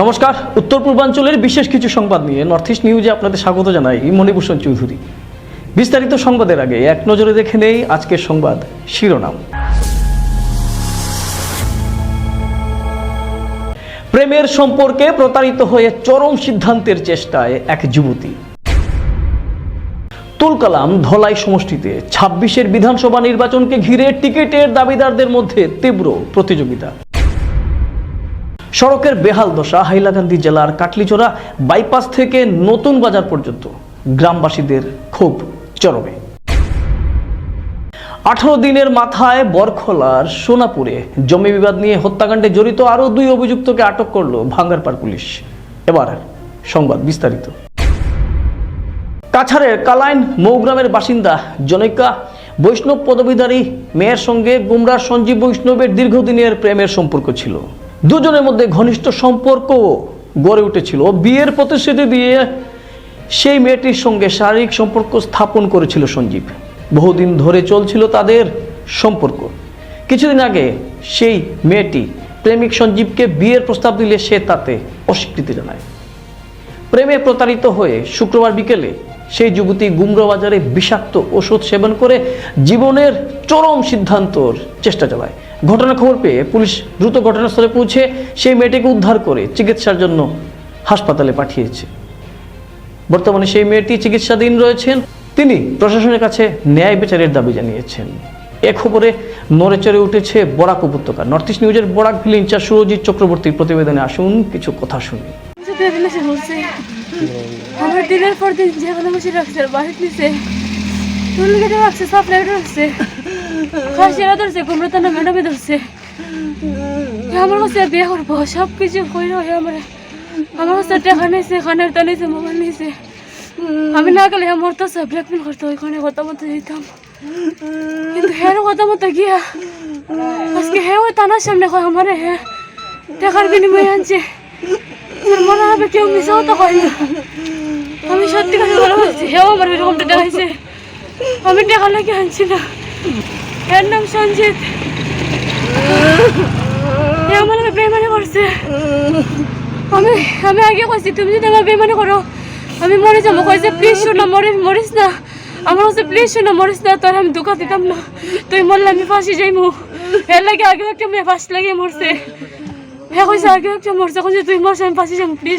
নমস্কার, উত্তর পূর্বাঞ্চলের বিশেষ কিছু সংবাদ নিয়ে নর্থ ইস্ট নিউজে আপনাদের স্বাগত জানাই মণিভূষণ চৌধুরী। বিস্তারিত সংবাদের আগে এক নজরে দেখে নেই আজকের সংবাদ শিরোনাম। প্রেমের সম্পর্কে প্রতারিত হয়ে চরম সিদ্ধান্তের চেষ্টায় এক যুবতী। তুলকালাম ধলাই সমষ্টিতে ছাব্বিশের বিধানসভা নির্বাচনকে ঘিরে টিকিটের দাবিদারদের মধ্যে তীব্র প্রতিযোগিতা। সড়কের বেহাল দশা হাইলাকান্দি জেলার কাটলিচোরা বাইপাস থেকে নতুন বাজার পর্যন্ত। গ্রামবাসীদের খুব চরমে। আঠারো দিনের মাথায় বরখলার সোনাপুরে জমি বিবাদ নিয়ে হত্যাকাণ্ডে জড়িত আরও দুই অভিযুক্তকে আটক করল ভাঙ্গারপাড় পুলিশ। এবার সংবাদ বিস্তারিত। কাছাড়ের কালাইন মৌগ্রামের বাসিন্দা জনৈকা, বৈষ্ণব পদবীধারী মেয়ের সঙ্গে গুমরার সঞ্জীব বৈষ্ণবের দীর্ঘদিনের প্রেমের সম্পর্ক ছিল। দুজনের মধ্যে ঘনিষ্ঠ সম্পর্ক গড়ে উঠেছিল। বিয়ের প্রতিশ্রুতি দিয়ে সেই মেয়েটির সঙ্গে শারীরিক সম্পর্ক স্থাপন করেছিল সঞ্জীব। বহুদিন ধরে চলছিল তাদের সম্পর্ক। কিছুদিন আগে সেই মেয়েটি প্রেমিক সঞ্জীবকে বিয়ের প্রস্তাব দিলে সে তাতে অস্বীকৃতি জানায়। প্রেমে প্রতারিত হয়ে শুক্রবার বিকেলে সেই যুবতী গুমরা বাজারে বিষাক্ত ওষুধ সেবন করে জীবনের চরম সিদ্ধান্তর চেষ্টা চালায়। ঘটনার খবর পেয়ে পুলিশ দ্রুত ঘটনাস্থলে পৌঁছে সেই মেয়েটিকে উদ্ধার করে চিকিৎসার জন্য হাসপাতালে পাঠিয়েছে। বর্তমানে সেই মেয়েটি চিকিৎসাধীন রয়েছেন। তিনি প্রশাসনের কাছে ন্যায় বিচারের দাবি জানিয়েছেন। এ খবরে নড়েচড়ে উঠেছে বরাক উপত্যকা। নর্থ ইস্ট নিউজের বরাক ভিল ইনচার্জ সুরজিৎ চক্রবর্তীর প্রতিবেদনে আসুন কিছু কথা শুনি। দিনের পর দিন রাখছে চুল কেটে রাখছে রাখছে খাসিরা ধরছে, কুমড়োতানা ম্যাডামে ধরছে। আমার কাছে বিয়ে করব সব কিছু কই রয়ে আমার। আমার কাছে টাকা নিয়েছে খানের তা নিয়েছে মোবাইল নিয়েছে আমি না গেলে আমার তো সব ব্ল্যাকমেল করতো, ওইখানে কথা মতো যেতাম কিন্তু হ্যাঁ কথা মতো গিয়া, আজকে হ্যাঁ ওই তানার সামনে কয়, আমারে হ্যাঁ টাকার বিনিময়ে আনছে। মনে হবে কেউ মিশাও তো হয় না। আমি সত্যি কথা বলে বলছি, হেও আমার এরকমটা দেখাইছে। আমি টাকা লাগে আনছি না। এর নাম সঞ্জিত। আমার নামে বেমানি করছে। আমি আমি আগে কইছি, তুমি যদি আমার বেমানি করো, আমি মরে যাব। কইছে প্লিজ শোনা মরে, মরিস না। আমার কাছে প্লিজ শোনা মরিস না। তোর আমি দুঃখ দিতাম না। তুই মরলে আমি ফাঁসি যাইমু। এর লাগে আগে একটা মেয়ে ফাঁসি লাগিয়ে মরছে। হ্যাঁ কইছে, আগে একটা মরছে। কইছে, তুই মরছ আমি ফাঁসি যাব প্লিজ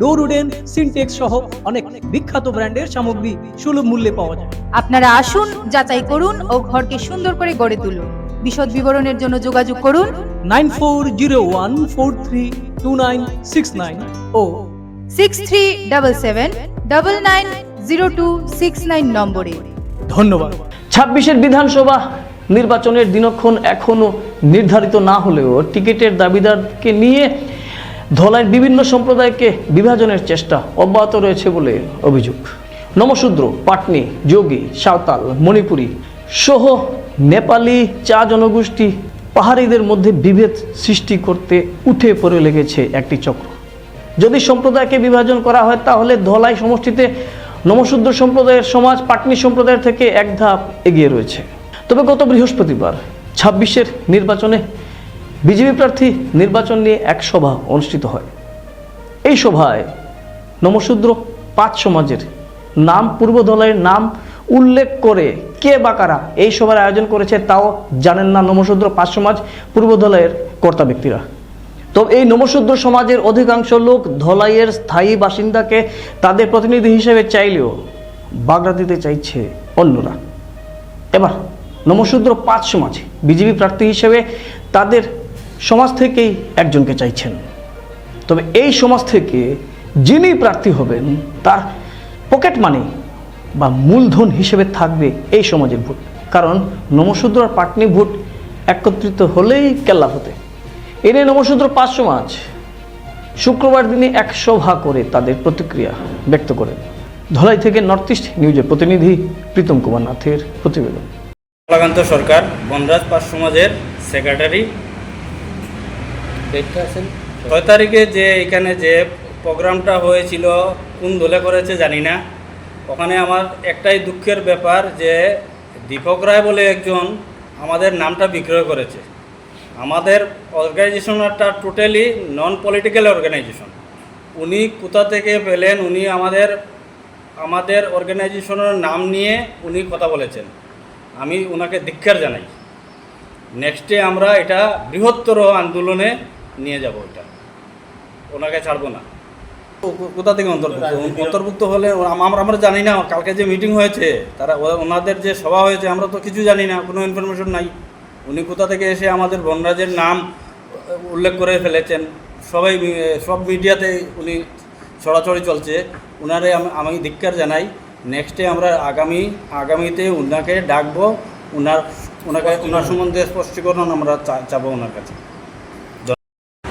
door wooden Sintex সহ অনেক বিখ্যাত ব্র্যান্ডের সামগ্রী সুলভ মূল্যে পাওয়া যায়। আপনারা আসুন যাচাই করুন ও ঘরকে সুন্দর করে গড়ে তুলুন। বিশদ বিবরণের জন্য যোগাযোগ করুন। Nine four zero one four three two nine six nine ও six three double seven double nine zero two six nine নম্বরে। ধন্যবাদ। ছাব্বিশের বিধানসভা নির্বাচনের দিনক্ষণ এখনও নির্ধারিত না হলেও টিকিটের দাবিদারকে নিয়ে ধলাইয়ের বিভিন্ন সম্প্রদায়কে বিভাজনের চেষ্টা অব্যাহত রয়েছে বলে অভিযোগ। নমশূদ্র, পাটনি, যোগী, সাঁওতাল, মণিপুরী সহ নেপালি চা জনগোষ্ঠী পাহাড়িদের মধ্যে বিভেদ সৃষ্টি করতে উঠে পড়ে লেগেছে একটি চক্র। যদি সম্প্রদায়কে বিভাজন করা হয়, তাহলে ধলাই সমষ্টিতে নমশূদ্র সম্প্রদায়ের সমাজ, পাটনি সম্প্রদায়ের থেকে এক ধাপ এগিয়ে রয়েছে। তবে গত বৃহস্পতিবার ছাব্বিশের নির্বাচনে বিজেপি প্রার্থী নির্বাচন নিয়ে এক সভা অনুষ্ঠিত হয়। এই সভায় নমশূদ্র পাঁচ সমাজের নাম, পূর্ব ধলাইয়ের নাম উল্লেখ করে কে বা কারা এই সভার আয়োজন করেছে তাও জানেন না নমশূদ্র পাঁচ সমাজ, পূর্ব ধলাইয়ের কর্তা ব্যক্তিরা। তো এই নমশূদ্র সমাজের অধিকাংশ লোক ধলাইয়ের স্থায়ী বাসিন্দাকে তাদের প্রতিনিধি হিসেবে চাইলেও বাগড়া দিতে চাইছে অন্যরা। এবার নমশূদ্র পাঁচ সমাজ, বিজেপি প্রার্থী হিসেবে তাদের সমাজ থেকেই একজনকে চাইছেন। তবে এই সমাজ থেকে যিনি প্রার্থী হবেন, তার পকেট মানি বা মূলধন হিসেবে থাকবে এই সমাজের ভোট। কারণ নমশূদ্র আর পাটনি ভোট একত্রিত হলেই কেল্লা হতে এনে নবসূত্র পাঁচ সমাজ শুক্রবার দিনে এক সভা করে তাদের প্রতিক্রিয়া ব্যক্ত করেন। ধলাই থেকে নর্থ ইস্ট নিউজের প্রতিনিধি প্রীতম কুমার নাথের প্রতিবেদন। কমলাকান্ত সরকার, বনরাজ পাস সমাজের সেক্রেটারি ছয় তারিখে যে এখানে যে প্রোগ্রামটা হয়েছিল, কোন দলে করেছে জানি না। ওখানে আমার একটাই দুঃখের ব্যাপার যে দীপক রায় বলে একজন আমাদের নামটা বিক্রয় করেছে। আমাদের অর্গানাইজেশনটা টোটালি নন পলিটিক্যাল অর্গানাইজেশন উনি কোথা থেকে পেলেন, উনি আমাদের আমাদের অর্গানাইজেশনের নাম নিয়ে উনি কথা বলেছেন। আমি ওনাকে ধিক্ষার জানাই। নেক্সটে আমরা এটা বৃহত্তর আন্দোলনে নিয়ে যাব এটা ওনাকে ছাড়বো না। কোথা থেকে অন্তর্ভুক্ত? অন্তর্ভুক্ত হলে আমরা আমরা জানি না কালকে যে মিটিং হয়েছে তারা ওনাদের যে সভা হয়েছে আমরা তো কিছু জানি না কোনো ইনফরমেশন নাই। উনি কোথা থেকে এসে আমাদের বনরাজের নাম উল্লেখ করে ফেলেছেন। সবাই সব মিডিয়াতে উনি ছড়াছড়ি চলছে। উনারে আমি আমি ধিক্কার জানাই নেক্সটে আমরা আগামী আগামীতে ওনাকে ডাকবো। ওনার ওনাকে ওনার সম্বন্ধে স্পষ্টীকরণ আমরা চাবো ওনার কাছে।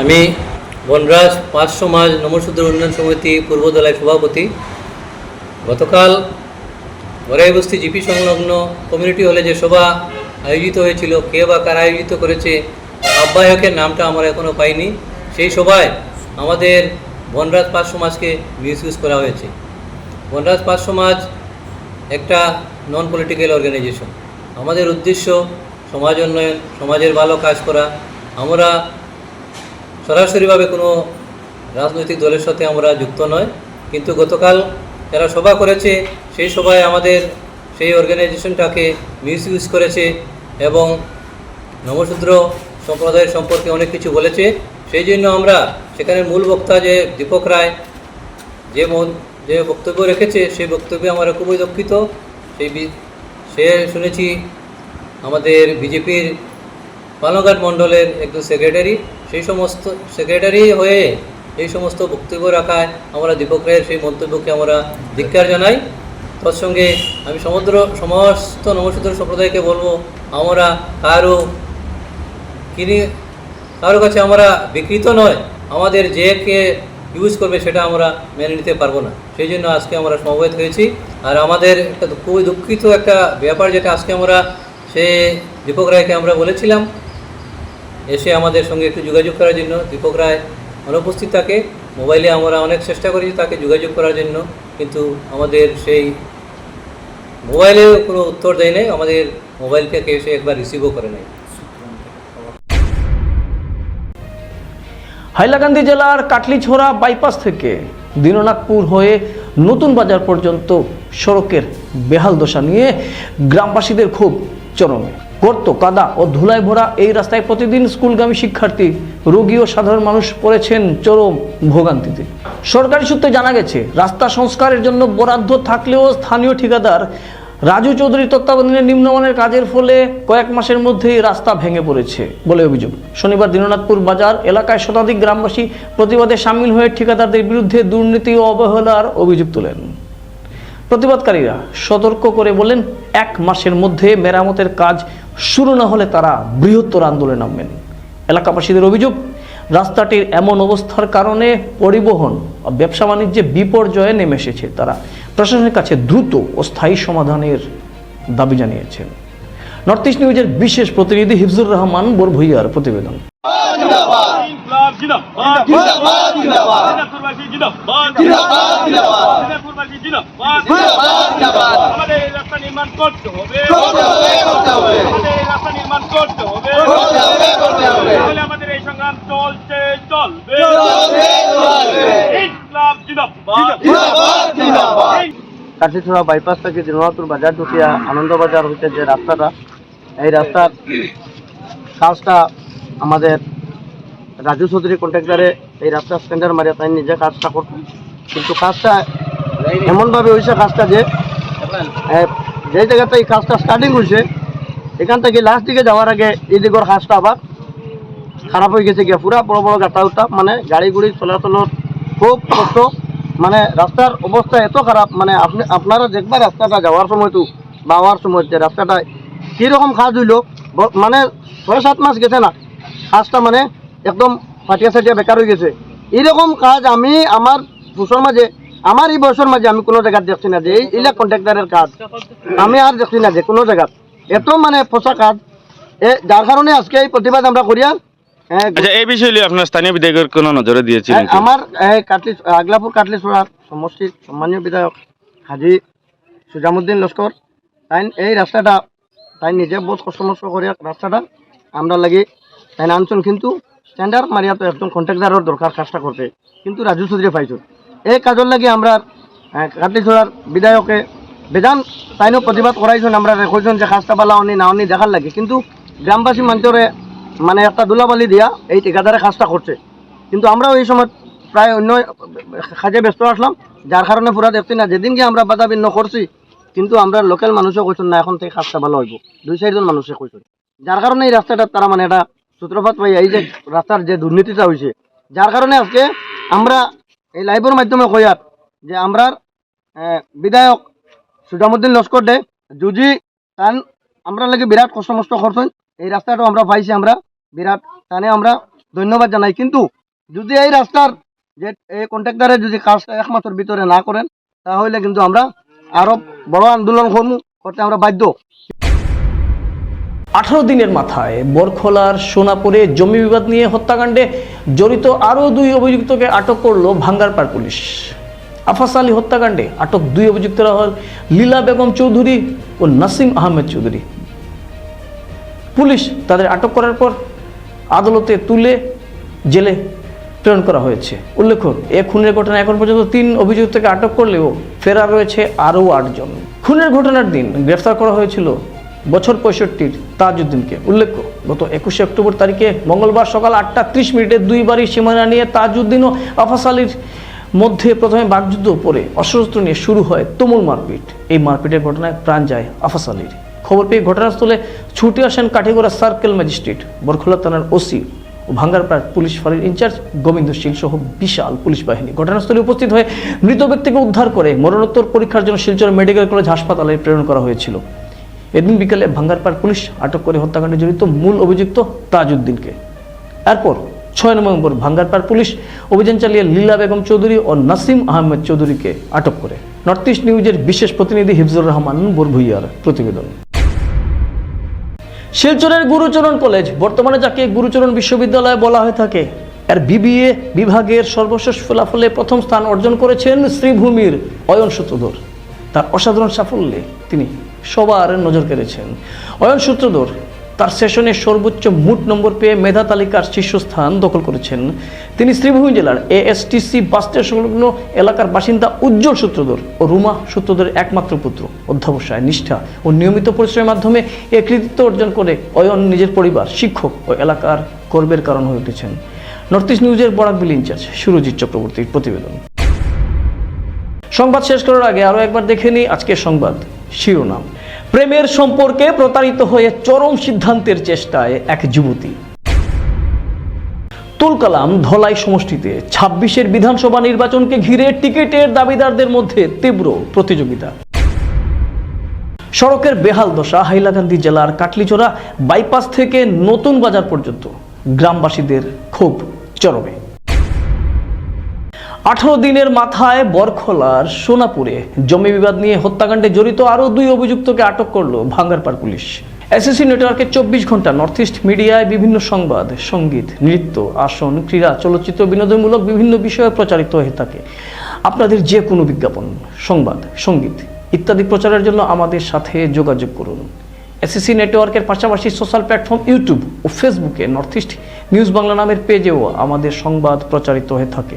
আমি বনরাজ পাঁচ সমাজ নমসূদ্র উন্নয়ন সমিতি পূর্বদলায় সভাপতি। গতকাল গড়াই বস্তি জিপি সংলগ্ন কমিউনিটি হলে যে সভা আয়োজিত হয়েছিল, কে বা কারা আয়োজিত করেছে আহ্বায়কের নামটা আমরা এখনও পাইনি। সেই সভায় আমাদের বনরাজ পাঁচ সমাজকে মিসইউজ করা হয়েছে। বনরাজ পাঁচ সমাজ একটা নন পলিটিক্যাল অর্গানাইজেশন আমাদের উদ্দেশ্য সমাজ উন্নয়ন, সমাজের ভালো কাজ করা। আমরা সরাসরিভাবে কোনো রাজনৈতিক দলের সাথে আমরা যুক্ত নয়। কিন্তু গতকাল যারা সভা করেছে, সেই সভায় আমাদের সেই অর্গানাইজেশনটাকে মিসইউজ করেছে এবং নবশূদ্র সম্প্রদায়ের সম্পর্কে অনেক কিছু বলেছে। সেই জন্য আমরা সেখানে মূল বক্তা যে দীপক রায় যে মন, যে বক্তব্য রেখেছে, সেই বক্তব্যে আমরা খুবই দুঃখিত। সেই সে শুনেছি আমাদের বিজেপির পালনঘাট মণ্ডলের একজন সেক্রেটারি সেই সমস্ত সেক্রেটারি হয়ে এই সমস্ত বক্তব্য রাখায় আমরা দীপক রায়ের সেই মন্তব্যকে আমরা ধিক্কার জানাই। তৎসঙ্গে আমি সমুদ্র, সমস্ত নমসূদ্র সম্প্রদায়কে বলব, আমরা কারও কিনে, কারও কাছে আমরা বিকৃত নয়, আমাদের যে কে ইউজ করবে সেটা আমরা মেনে নিতে পারব না। সেই জন্য আজকে আমরা সমবেত হয়েছি। আর আমাদের একটা খুবই দুঃখিত একটা ব্যাপার যেটা আজকে আমরা সে দীপক রায়কে আমরা বলেছিলাম এসে আমাদের সঙ্গে একটু যোগাযোগ করার জন্য। দীপক রায় অনুপস্থিত থাকে। মোবাইলে আমরা অনেক চেষ্টা করেছি তাকে যোগাযোগ করার জন্য, কিন্তু আমাদের সেই মোবাইলেও কোনো উত্তর দেয় নাই। আমাদের মোবাইলকে কেউ সে একবার রিসিভও করে নাই। হাইলাকান্দি জেলার কাটলিছোড়া বাইপাস থেকে দিননাথপুর হয়ে নতুন বাজার পর্যন্ত সড়কের বেহাল দশা নিয়ে গ্রামবাসীদের খুব চরমে। গর্ত, কাদা ও ধুলায় ভরা এই রাস্তায় প্রতিদিন স্কুলগামী শিক্ষার্থী, রোগী ও সাধারণ মানুষ পড়েছেন চরম ভোগান্তিতে। সরকারি সূত্রে জানা গেছে, রাস্তা সংস্কারের জন্য বরাদ্দ থাকলেও স্থানীয় ঠিকাদার রাজু চৌধুরীর তত্ত্বাবধানে নিম্নমানের কাজের ফলে কয়েক মাসের মধ্যেই রাস্তা ভেঙে পড়েছে বলে অভিযোগ। শনিবার দিননাথপুর বাজার এলাকায় শতাধিক গ্রামবাসী প্রতিবাদে সামিল হয়ে ঠিকাদারদের বিরুদ্ধে দুর্নীতি ও অবহেলার অভিযোগ তোলেন। প্রতিবাদকারীরা সতর্ক করে বলেন এক মাসের মধ্যে মেরামতের কাজ শুরু না হলে তারা বৃহত্তর আন্দোলনে নামবেন এলাকাবাসীদের অভিযোগ রাস্তাটির এমন অবস্থার কারণে পরিবহন ব্যবসা বাণিজ্যে বিপর্যয়ে নেমে এসেছে তারা প্রশাসনের কাছে দ্রুত ও স্থায়ী সমাধানের দাবি জানিয়েছেন নর্থ ইস্ট নিউজের বিশেষ প্রতিনিধি হিফজুর রহমান বোরভুইয়ার প্রতিবেদন দিনাজপুরবাসী জিন্দাবাদ জিন্দাবাদ জিন্দাবাদ আমাদের বাইপাস থেকে দিননাথপুর বাজার ঢুকিয়া আনন্দবাজার হইতে যে রাস্তাটা, এই রাস্তার কাজটা আমাদের রাজু চৌধুরী কন্ট্রাক্টারে এই রাস্তার স্ট্যান্ডার মারিয়া তাই নিজে কাজটা করত কিন্তু কাজটা এমনভাবে হয়েছে কাজটা যে যে জায়গাতে এই কাজটা স্টার্টিং হয়েছে এখান থেকে লাস্ট দিকে যাওয়ার আগে এই দিকের কাজটা আবার খারাপ হয়ে গেছে গিয়া, পুরা বড় বড় গাটা উঠা মানে গাড়ি গুড়ি চলাচলের খুব কষ্ট মানে রাস্তার অবস্থা এত খারাপ মানে আপনি, আপনারা দেখবা রাস্তাটা যাওয়ার সময় তো বা আওয়ার সময় যে রাস্তাটা কীরকম কাজ হইল মানে ছয় সাত মাস গেছে না, কাজটা মানে একদম ফাটিয়া সাটিয়া বেকার হয়ে গেছে। এইরকম কাজ আমি, আমার বছর মাঝে আমার এই বছর মাঝে আমি কোনো জায়গায় দেখছি না যে এই কন্ট্রাক্টারের কাজ। আমি আর দেখছি না যে কোনো জায়গায় এত মানে ফসা কাজ। এ যার কারণে আজকে এই প্রতিবাদ আমরা করিয়া আচ্ছা এই বিষয়ে আপনার স্থানীয় বিধায়কের কোনো নজরে দিয়েছিলেন আমার কাটলি আগলাপুর কাটলিছড়ার সমষ্টির সম্মানীয় বিধায়ক হাজি সুজামুদ্দিন লস্কর তাই এই রাস্তাটা তাই নিজে বহুত কষ্ট মষ্ট করে রাস্তাটা আমরা লাগি তাই আনছেন কিন্তু টেন্ডার মারিয়া তো একজন কন্ট্রাক্টারের দরকার কাজটা করতে কিন্তু রাজু চৌধুরী পাইছো। এই কাজের লাগি আমরা কাটলিছড়ার বিধায়কে বেজান তাইনও প্রতিবাদ করাইছেন আমরা কইছেন যে কাজটা পালা অনি, না অনি দেখার লাগে। কিন্তু গ্রামবাসী মানুষরে মানে একটা দুলাবালি দিয়া, এই ঠিকাদারে খাস্তা করছে কিন্তু আমরাও এই সময় প্রায় অন্য কাজে ব্যস্ত আসলাম যার কারণে পুরা দেখছি না। যেদিনকে আমরা বাধা বিন্ন করছি কিন্তু আমরা লোকাল মানুষও কইছেন না, এখন থেকে কাজটা ভালো হইব। দুই চারজন মানুষে কইছেন যার কারণে এই রাস্তাটা তারা মানে এটা সূত্রপাত পাই এই যে রাস্তার যে দুর্নীতিটা হয়েছে যার কারণে আজকে আমরা এই লাইভের মাধ্যমে কইয়ার যে আমরা বিধায়ক সুজামুদ্দিন লস্কর দে যদি তান আমরা লাগে বিরাট কষ্ট মষ্ট করছেন এই রাস্তাটা আমরা পাইছি আমরা বিরাট তানে আমরা ধন্যবাদ জানাই। কিন্তু যদি এই রাস্তার যে এই কন্ট্রাক্টারে যদি কাজটা এক মাসের ভিতরে না করেন তাহলে কিন্তু আমরা আরও বড় আন্দোলন করতে আমরা বাধ্য। আঠারো দিনের মাথায় বরখোলার সোনাপুরে জমি বিবাদ নিয়ে হত্যাকাণ্ডে জড়িত আরও দুই অভিযুক্তকে আটক করল ভাঙ্গারপাড় পুলিশ। আফাস আলী হত্যাকাণ্ডে আটক দুই অভিযুক্তরা হল লীলা বেগম চৌধুরী ও নাসিম আহমেদ চৌধুরী। পুলিশ তাদের আটক করার পর আদালতে তুলে জেলে প্রেরণ করা হয়েছে। উল্লেখ্য, এ খুনের ঘটনায় এখন পর্যন্ত তিন অভিযুক্তকে আটক করলেও ফেরার রয়েছে আরও আটজন। খুনের ঘটনার দিন গ্রেফতার করা হয়েছিল বছর পঁয়ষট্টির তাজউদ্দিনকে। উল্লেখ্য, গত একুশে অক্টোবর তারিখে মঙ্গলবার সকাল আটটা ত্রিশ মিনিটে দুই বাড়ির সীমানা নিয়ে তাজউদ্দিন ও আফাস আলীর মধ্যে প্রথমে বাগযুদ্ধ পরে অস্ত্র নিয়ে শুরু হয় তুমুল মারপিট। এই মারপিটের ঘটনায় প্রাণ যায় আফাস আলীর। খবর পেয়ে ঘটনাস্থলে ছুটে আসেন কাঠিগড়া সার্কেল ম্যাজিস্ট্রেট, বরখোলা থানার ওসি ও ভাঙ্গারপাড় পুলিশ ফাঁড়ির ইনচার্জ গোবিন্দ সিং সহ বিশাল পুলিশ বাহিনী। ঘটনাস্থলে উপস্থিত হয়ে মৃত ব্যক্তিকে উদ্ধার করে মরণোত্তর পরীক্ষার জন্য শিলচর মেডিকেল কলেজ হাসপাতালে প্রেরণ করা হয়েছিল। এদিন বিকেলে ভাঙ্গারপাড় পুলিশ আটক করে হত্যাকাণ্ডে জড়িত মূল অভিযুক্ত তাজউদ্দিনকে। এরপর ছয় নভেম্বর ভাঙ্গারপাড় পুলিশ অভিযান চালিয়ে লীলা বেগম চৌধুরী ও নাসিম আহমেদ চৌধুরীকে আটক করে। নর্থ ইস্ট নিউজের বিশেষ প্রতিনিধি হিফজুর রহমান, বরভুইয়ার প্রতিবেদন। শিলচরের গুরুচরণ কলেজ, বর্তমানে যাকে গুরুচরণ বিশ্ববিদ্যালয় বলা হয়ে থাকে, এর বিবিএ বিভাগের সর্বশেষ ফলাফলে প্রথম স্থান অর্জন করেছেন শ্রীভূমির অয়ন সূত্রধর তার অসাধারণ সাফল্যে তিনি সবার নজর কেড়েছেন। অয়ন সূত্রধর, তার সেশনে সর্বোচ্চ মুঠ নম্বর পেয়ে মেধা তালিকার শীর্ষস্থান দখল করেছেন। তিনি শ্রীভূমি জেলার এএসটিসি বাস্তের সংলগ্ন এলাকার বাসিন্দা উজ্জ্বল সূত্রধর ও রুমা সূত্রধরের একমাত্র পুত্র। অধ্যাবসায়, নিষ্ঠা ও নিয়মিত পরিশ্রমের মাধ্যমে এ কৃতিত্ব অর্জন করে অয়ন নিজের পরিবার, শিক্ষক ও এলাকার গর্বের কারণ হয়ে উঠেছেন। নর্থ ইস্ট নিউজের বরাকবিল ইনচার্জ সুরজিৎ চক্রবর্তীর প্রতিবেদন। সংবাদ শেষ করার আগে আরও একবার দেখে নিই আজকের সংবাদ। শিরোনাম। প্রেমের সম্পর্কে প্রতারিত হয়ে চরম সিদ্ধান্তের চেষ্টায় এক যুবতী। তুলকালাম ধলাই সমষ্টিতে ছাব্বিশের বিধানসভা নির্বাচনকে ঘিরে টিকিটের দাবিদারদের মধ্যে তীব্র প্রতিযোগিতা। সড়কের বেহাল দশা হাইলাকান্দি জেলার কাটলিচোরা বাইপাস থেকে নতুন বাজার পর্যন্ত। গ্রামবাসীদের খুব চরমে। আঠারো দিনের মাথায় বরখোলার সোনাপুরে জমি বিবাদ নিয়ে হত্যাকাণ্ডে জড়িত আরও দুই অভিযুক্তকে আটক করল ভাঙ্গারপাড় পুলিশ। এসএসসি নেটওয়ার্কে চব্বিশ ঘণ্টা নর্থ ইস্ট মিডিয়ায় বিভিন্ন সংবাদ, সংগীত, নৃত্য, আসন, ক্রীড়া, চলচ্চিত্র বিনোদনমূলক বিভিন্ন বিষয়ে প্রচারিত হয়ে থাকে। আপনাদের যে কোনো বিজ্ঞাপন, সংবাদ, সংগীত ইত্যাদি প্রচারের জন্য আমাদের সাথে যোগাযোগ করুন। এসএসসি নেটওয়ার্কের পাশাপাশি সোশ্যাল প্ল্যাটফর্ম ইউটিউব ও ফেসবুকে নর্থ ইস্ট নিউজ বাংলা নামের পেজেও আমাদের সংবাদ প্রচারিত হয়ে থাকে।